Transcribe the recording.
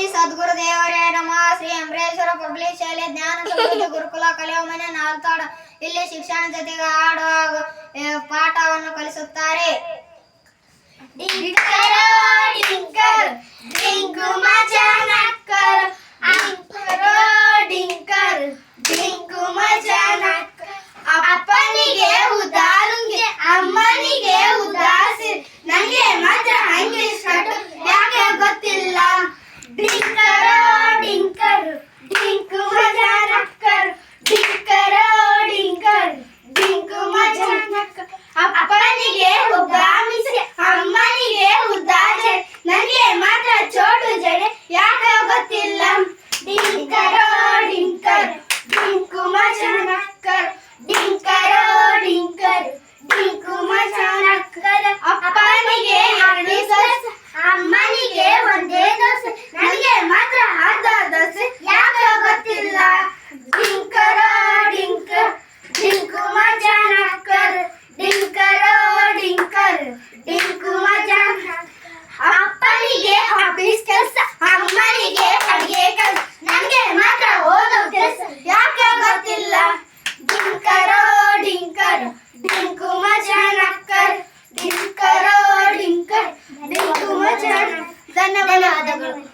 ಶ್ರೀ ಸದ್ಗುರು ದೇವರೇ ನಮಃ. ಶ್ರೀ ಅಂಬರೇಶ್ವರ ಪಬ್ಲಿಕ್ ಶಾಲೆ ಜ್ಞಾನ ಗುರುಕುಲ ಕಲಿಯುವ ಮನೆ ನಾಲ್ತಾಡ. ಇಲ್ಲಿ ಶಿಕ್ಷಣ ಜೊತೆಗೆ ಆಡುವ ಪಾಠವನ್ನು ಕಲಿಸುತ್ತಾರೆ. ಅಪ್ಪನಿಗೆ ಡಿಂಕರ್ ಆಫೀಸ್ ಕೆಲಸ ಅಮ್ಮನಿಗೆ ಅಡಿಗೆ ಕೆಲಸ. ನನಗೆ ಮಾತ್ರ ಓದೋ ಕೆಲಸ ಯಾಕೆ ಗೊತ್ತಿಲ್ಲ? ಡಿಂಕರೋ ಡಿಂಕರ್, ಡಿಂಕು ಮಜನಕ್ಕರ್ ಡಿಂಕರೋ ಡಿಂಕರ್, ಡಿಂಕು ಮಜನ ಧನ್ಯವಾದಗಳು.